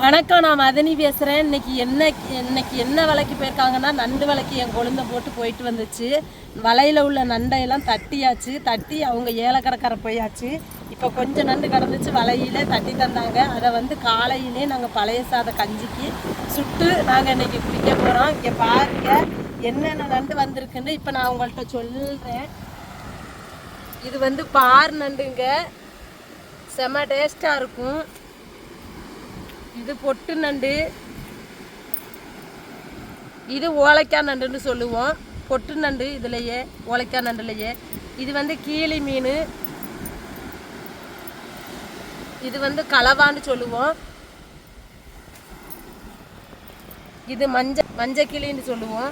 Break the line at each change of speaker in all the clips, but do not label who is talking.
வணக்கம் நான் மதனி பேசுகிறேன் இன்னைக்கு என்ன இன்னைக்கு என்ன விலைக்கு போயிருக்காங்கன்னா நண்டு விலைக்கு என் கொழுந்த போட்டு போயிட்டு வந்துச்சு. வலையில் உள்ள நண்டையெல்லாம் தட்டியாச்சு. தட்டி அவங்க ஏலக்கடைக்கார போயாச்சு. இப்போ கொஞ்சம் நண்டு கிடந்துச்சு வலையிலே தட்டி தந்தாங்க. அதை வந்து காலையிலே நாங்கள் பழைய சாத கஞ்சிக்கு சுட்டு நாங்கள் இன்னைக்கு குடிக்க போகிறோம் இங்கே பாருங்க என்னென்ன நண்டு வந்திருக்குன்னு இப்போ நான் உங்கள்கிட்ட சொல்கிறேன் இது வந்து பார் நண்டுங்க. செம்ம டேஸ்ட்டாக இருக்கும். இது பொட்டு நண்டு. இது ஓலைக்காய் நண்டுன்னு சொல்லுவோம். பொட்டு நண்டு இதுலையே ஓலைக்காய் நண்டுலையே. இது வந்து கீழி மீன். இது வந்து கலவான்னு சொல்லுவோம். இது மஞ்ச மஞ்ச கிளின்னு சொல்லுவோம்.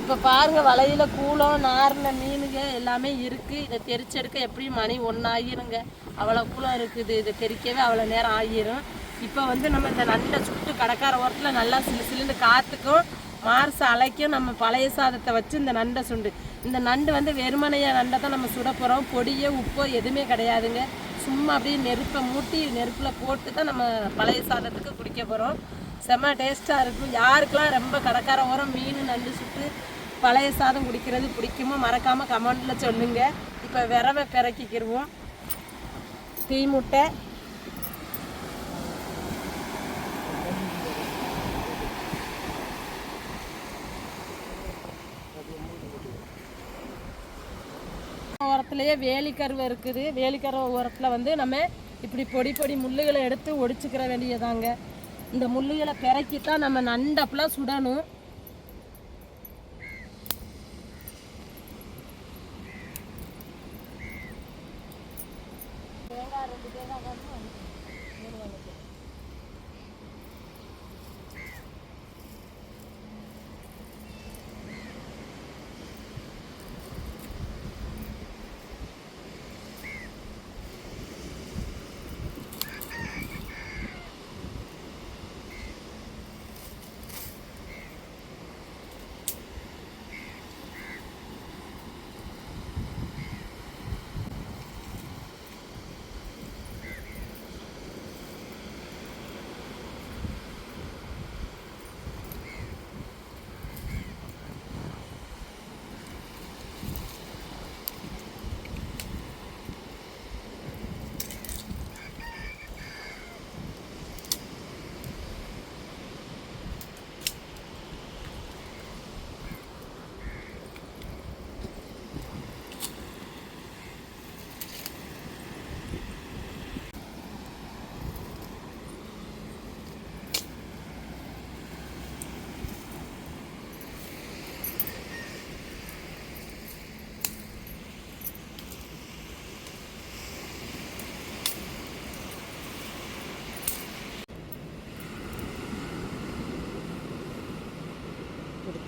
இப்போ பாருங்க வலையில் கூளம் நார்ன மீனுங்க எல்லாமே இருக்குது இதை தெரிச்செடுக்க எப்படியும் மணி ஒன்று ஆகிருங்க அவ்வளோ கூளம் இருக்குது. இதை தெரிக்கவே அவ்வளோ நேரம் ஆகிரும் இப்போ வந்து நம்ம இந்த நண்டை சுட்டு கடற்கார ஓரத்தில் நல்லா சிலு சிலுன்னு காற்றுக்கும் மார்ஸ் அலைக்கும் நம்ம பழைய சாதத்தை வச்சு இந்த நண்டை சுண்டு. இந்த நண்டு வந்து வெறுமனைய நண்டை தான் நம்ம சுட போகிறோம் பொடியோ உப்போ எதுவுமே கிடையாதுங்க. சும்மா அப்படியே நெருப்பை மூட்டி நெருப்பில் போட்டு தான் நம்ம பழைய சாதத்துக்கு குடிக்க போகிறோம் செம்ம டேஸ்ட்டாக இருக்கும். யாருக்கெல்லாம் ரொம்ப கடற்கார ஓரம் மீன் நண்டு சுட்டு பழைய சாதம் குடிக்கிறது பிடிக்குமோ மறக்காமல் கமெண்டில் சொல்லுங்க. இப்போ விரவை பிறக்கிக்கிருவோம். தீ முட்டை. ஓரத்துலேயே வேலிக்கருவை இருக்குது. வேலிக்கருவை ஓரத்தில் வந்து நம்ம இப்படி பொடி பொடி முள்ளுகளை எடுத்து ஒடிச்சுக்கிற வேண்டியதாங்க. இந்த முள்ளுகளை பிறக்கித்தான் நம்ம நண்டப்பெல்லாம் சுடணும்.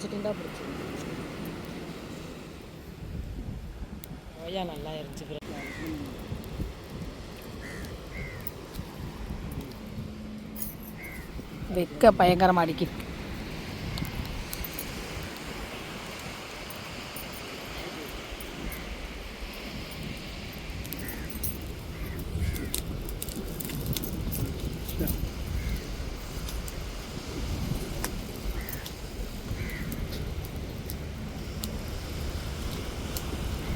பிடிச்சிட்டுண்டா பிடிச்சி ஓயா நல்லா இருந்துச்சு
வெக்க பயங்கரமாக அடிக்குது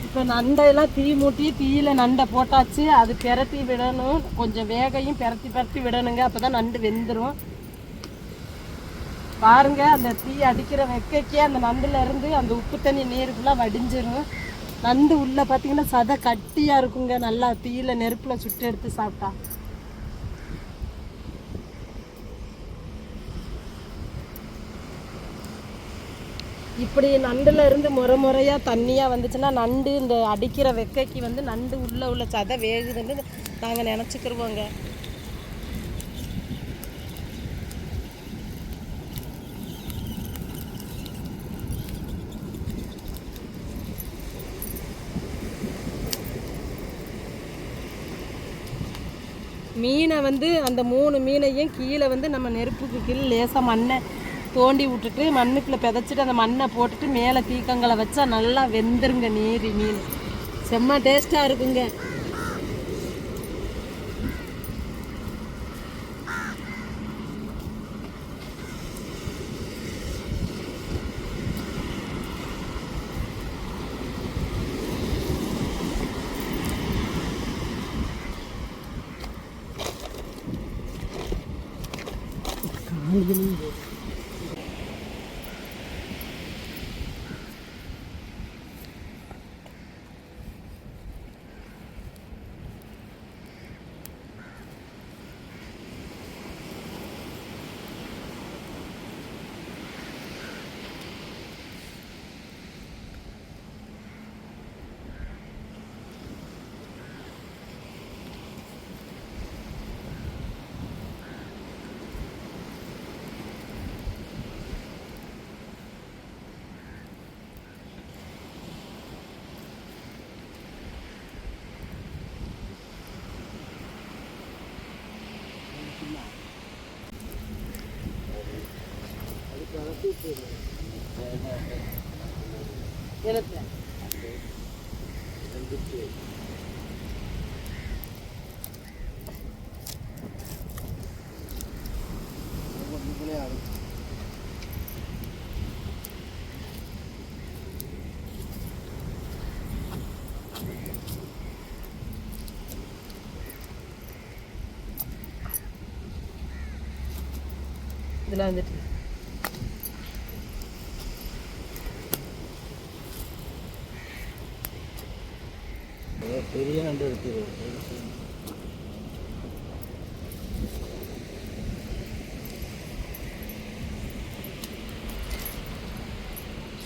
இப்போ நண்டையெல்லாம் தீ மூட்டி தீயில நண்டை போட்டாச்சு. அது பெரட்டி விடணும். கொஞ்சம் வேகையும் பெரட்டி பெரட்டி விடணுங்க. அப்பதான் நண்டு வெந்துடும் பாருங்க அந்த தீ அடிக்கிற வெக்கைக்கே அந்த நண்டுல இருந்து அந்த உப்பு தண்ணி நீர் ஃபுல்லாக வடிஞ்சிரும். நண்டு உள்ள பார்த்தீங்கன்னா சதை கட்டியா இருக்குங்க. நல்லா தீயில நெருப்புல சுட்டு எடுத்து சாப்பிட்டா. இப்படி நண்டுல இருந்து முறை முறையா தண்ணியா வந்துச்சுன்னா நண்டு இந்த அடிக்கிற வெக்கைக்கு வந்து நண்டு உள்ள உள்ள சதை வேகுதுன்னு நாங்க நினைச்சுக்கிருவோங்க. மீனை வந்து அந்த மூணு மீனையும் கீழே வந்து நம்ம நெருப்புக்கு கீழே லேசாக மண்ணை தோண்டி விட்டுட்டு மண்ணுக்குள்ளே பிதைச்சிட்டு அந்த மண்ணை போட்டுட்டு மேலே தீக்கங்களை வச்சா நல்லா வெந்துருங்க நீர் மீன் செம்ம டேஸ்ட்டாக இருக்குங்க. எனக்கு இதில் வந்துட்டு
பெரிய நண்டு இருக்குது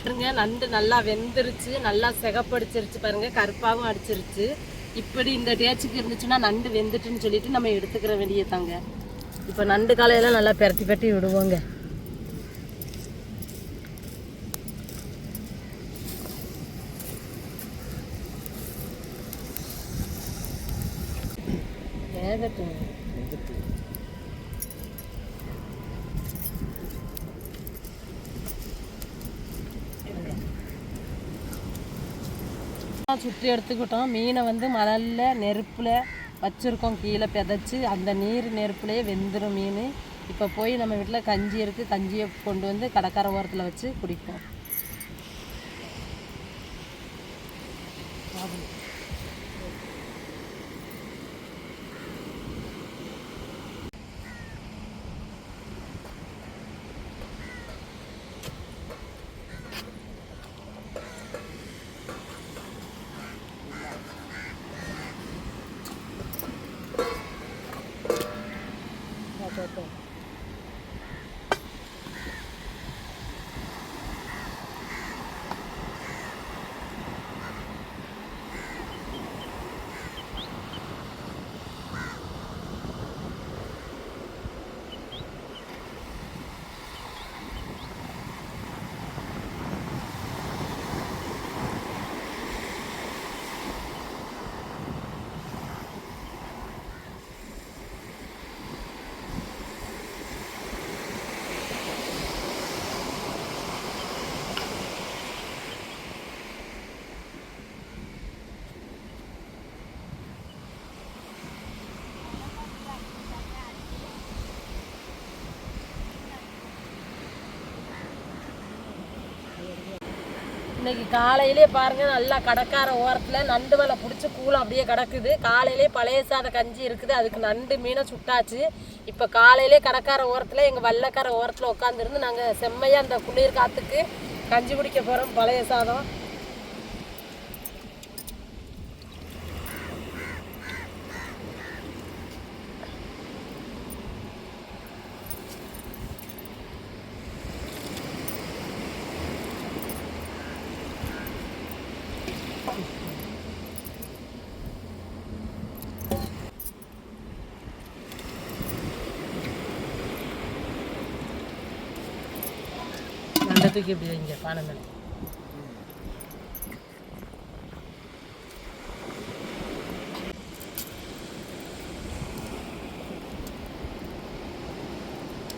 பாருங்க நண்டு நல்லா வெந்துருச்சு நல்லா சிகப்படிச்சிருச்சு பாருங்க கருப்பாகவும் அடிச்சிருச்சு. இப்படி இந்த டேச்சுக்கு இருந்துச்சுன்னா நண்டு வெந்துட்டுன்னு சொல்லிட்டு நம்ம எடுத்துக்கிற வேண்டியதாங்க இப்போ நண்டு காலையெல்லாம் நல்லா பெரட்டி பெரட்டி விடுவோங்க. வேகட்டும் சுற்றி எடுத்துக்கிட்டோம். மீனை வந்து மணலில் நெருப்பில் வச்சுருக்கோம். கீழே பிதைச்சி அந்த நீர் நெருப்புலேயே வெந்துடும் மீன். இப்போ போய் நம்ம வீட்டில் கஞ்சி இருக்குது கஞ்சியை கொண்டு வந்து கடற்கரை ஓரத்தில் வச்சு குடிப்போம். இன்னைக்கு காலையிலே பாருங்க நல்லா கடற்கார ஓரத்தில் நண்டு வலை பிடிச்சி கூலம் அப்படியே கிடக்குது. காலையிலே பழைய சாத கஞ்சி இருக்குது அதுக்கு நண்டு மீனை சுட்டாச்சு. இப்போ காலையிலே கடற்கார ஓரத்தில் எங்கள் வல்லக்கார ஓரத்தில் உட்காந்துருந்து நாங்கள் செம்மையாக அந்த குளிர் காற்றுக்கு கஞ்சி குடிக்க போகிறோம் பழைய சாதம். நண்டை தூக்கி இப்படி வைங்க பானை மேலே.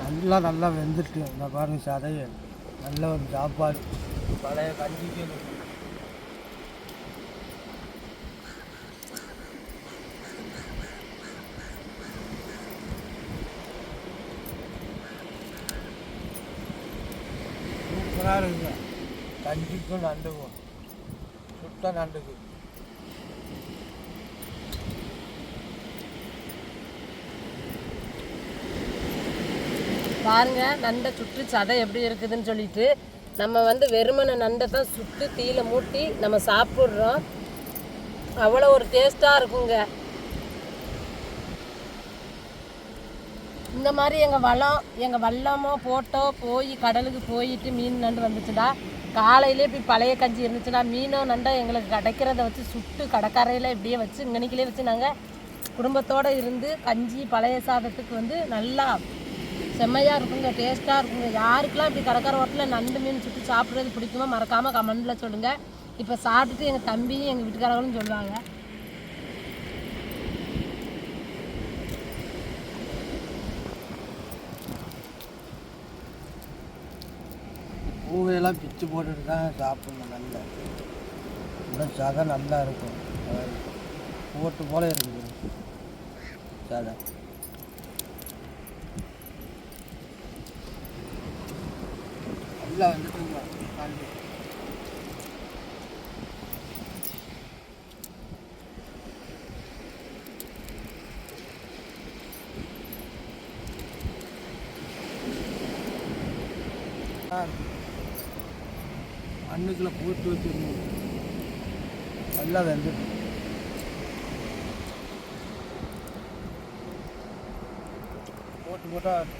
நல்லா நல்லா வெந்துட்டு இந்த பாருங்க சதையை நல்ல ஒரு சாப்பாடு. பழைய கஞ்சிக்கு சூப்பராக இருக்குங்க கஞ்சிக்கும் நண்டுக்கும் சுத்த நண்டுக்கு.
பாருங்க நண்டை சுட்டு சதை எப்படி இருக்குதுன்னு சொல்லிட்டு நம்ம வந்து வெறுமனை நண்டை தான் சுட்டு தீயில மூட்டி நம்ம சாப்பிட்றோம். அவ்வளோ ஒரு டேஸ்ட்டாக இருக்குங்க. இந்த மாதிரி எங்கள் வளம் எங்கள் வல்லமோ போட்டோ போய் கடலுக்கு போயிட்டு மீன் நண்டு வந்துச்சுடா. காலையிலே இப்படி பழைய கஞ்சி இருந்துச்சுன்னா மீனோ நண்டோ எங்களுக்கு கிடைக்கிறத வச்சு சுட்டு கடற்கரையில் இப்படியே வச்சு இங்கனிக்கிலே வச்சு நாங்கள் குடும்பத்தோடு இருந்து கஞ்சி பழைய சாதத்துக்கு வந்து நல்லா செம்மையாக இருக்குங்க டேஸ்ட்டாக இருக்குங்க. யாருக்கெல்லாம் இப்படி கடற்கரை ஓட்டில் நண்டு மீன் சுட்டு சாப்பிட்றது பிடிக்குமோ மறக்காமல் கமெண்டில் சொல்லுங்கள் இப்போ சாப்பிட்டுட்டு எங்கள் தம்பியும் எங்கள் வீட்டுக்காரங்களும் சொல்லுவாங்க
பூவையெல்லாம் பிச்சு போட்டுட்டு தான் சாப்பிடணும் நல்லா. இன்னும் சதை நல்லா இருக்கும். போட்டு போல இருக்குது. சதை நல்லா வந்துட்டு Thank ஆ. மண்ணுக்குள்ளே போட்டு வச்சிருந்தோம். நல்லா வந்து. போட்டு போட்டால்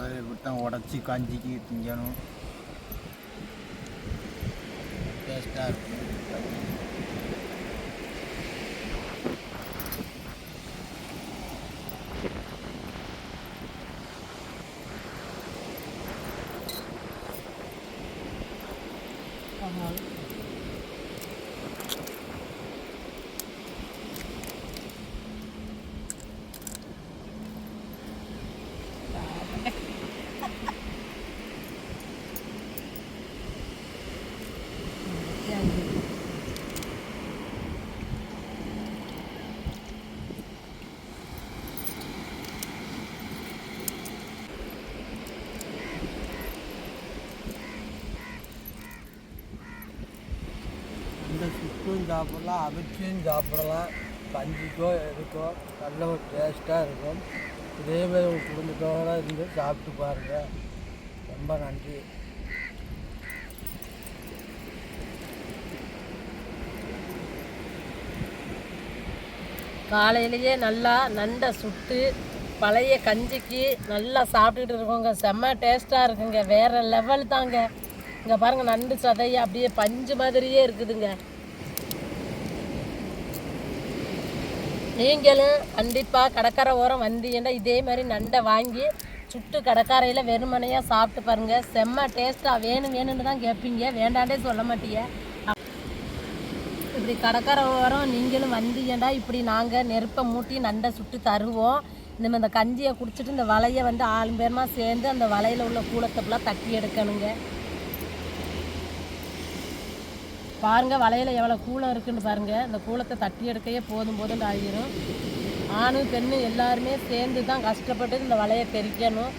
அதை விட்டால் உடச்சி கஞ்சிக்கு திங்கணும். டேஸ்ட்டாக இருக்கும் இந்த சுற்றும் சாப்பிட்லாம் அவிச்சியும் சாப்பிடலாம். கஞ்சிக்கோ எதுக்கோ நல்ல ஒரு டேஸ்ட்டாக இருக்கும். இதே மாதிரி உங்கள் குடும்பத்தோடு இருந்து சாப்பிட்டு பாருங்கள் ரொம்ப நன்றி.
காலையிலேயே நல்லா நண்டை சுட்டு பழைய கஞ்சிக்கு நல்லா சாப்பிட்டுட்டு இருக்கோங்க. செம்ம டேஸ்ட்டாக இருக்குங்க. வேறு லெவல் தாங்க. இங்கே பாருங்கள் நண்டு சதையை அப்படியே பஞ்சு மாதிரியே இருக்குதுங்க. நீங்களும் கண்டிப்பாக கடற்கரை ஓரம் வந்தீங்கன்னா இதே மாதிரி நண்டை வாங்கி சுட்டு கடற்கரையில் வெறுமனையாக சாப்பிட்டு பாருங்கள் செம்ம டேஸ்ட்டாக வேணும் வேணும்னு தான் கேட்பீங்க வேண்டாண்டே சொல்ல மாட்டீங்க. இப்படி கடற்கரை ஓரம் நீங்களும் வந்தீங்கன்னா இப்படி நாங்கள் நெருப்பை மூட்டி நண்டை சுட்டு தருவோம். நம்ம இந்த கஞ்சியை குடிச்சிட்டு இந்த வலையை வந்து ஆளும் பேருமா சேர்ந்து அந்த வலையில் உள்ள கூலத்தை ஃபுல்லாக தட்டி எடுக்கணுங்க. பாருங்க வலையில் எவ்வளோ கூலம் இருக்குன்னு பாருங்க. இந்த கூலத்தை தட்டி எடுக்கையே போதும் போதும் ஆகிரும். ஆணும் பெண்ணு எல்லாருமே சேர்ந்து தான் கஷ்டப்பட்டு இந்த வலையை தெரிக்கணும்.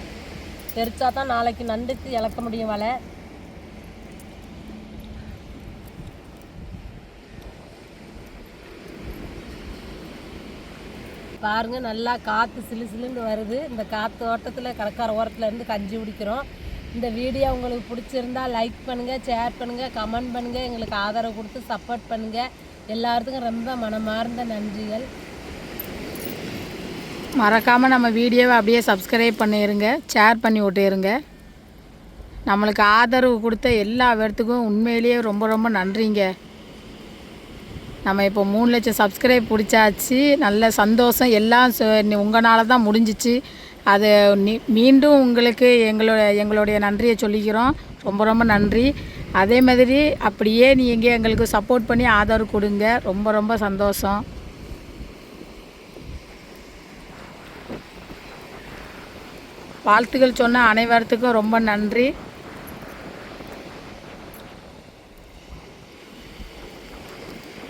தெரிச்சா தான் நாளைக்கு நண்டுக்கு இழக்க முடியும் வலை. பாருங்க நல்லா காற்று சிலு சிலுன்னு வருது. இந்த காற்று ஓட்டத்தில் கடற்கரை ஓரத்துல இருந்து கஞ்சி குடிக்கிறோம். இந்த வீடியோ உங்களுக்கு பிடிச்சிருந்தா லைக் பண்ணுங்கள் ஷேர் பண்ணுங்கள் கமெண்ட் பண்ணுங்கள் எங்களுக்கு ஆதரவு கொடுத்து சப்போர்ட் பண்ணுங்கள் எல்லாத்துக்கும் ரொம்ப மனமார்ந்த நன்றிகள்.
மறக்காமல் நம்ம வீடியோவை அப்படியே சப்ஸ்கிரைப் பண்ணிடுங்க ஷேர் பண்ணி விட்டுருங்க. நம்மளுக்கு ஆதரவு கொடுத்த எல்லா பேர்த்துக்கும் உண்மையிலேயே ரொம்ப ரொம்ப நன்றிங்க. நம்ம இப்போ மூணு லட்சம் சப்ஸ்கிரைப் பிடிச்சாச்சு. நல்ல சந்தோஷம். எல்லாம் உங்களால் தான் முடிஞ்சிச்சு. அது மீண்டும் உங்களுக்கு எங்களோட எங்களுடைய நன்றியை சொல்லிக்கிறோம். ரொம்ப ரொம்ப நன்றி. அதே மாதிரி அப்படியே நீங்கள் எங்களுக்கு சப்போர்ட் பண்ணி ஆதரவு கொடுங்க. ரொம்ப ரொம்ப சந்தோஷம். வாழ்த்துக்கள் சொன்ன அனைவரத்துக்கும் ரொம்ப நன்றி.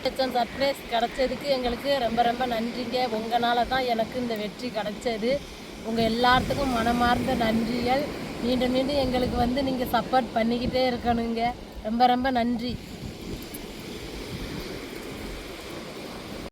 லட்சம் சர்ப்ரைஸ் கிடைச்சதுக்கு எங்களுக்கு ரொம்ப ரொம்ப நன்றிங்க. உங்களால் தான் எனக்கு இந்த வெற்றி கிடைச்சது. உங்கள் எல்லாத்துக்கும் மனமார்ந்த நன்றிகள். மீண்டும் மீண்டும் எங்களுக்கு வந்து நீங்கள் சப்போர்ட் பண்ணிக்கிட்டே இருக்கணுங்க. ரொம்ப ரொம்ப நன்றி.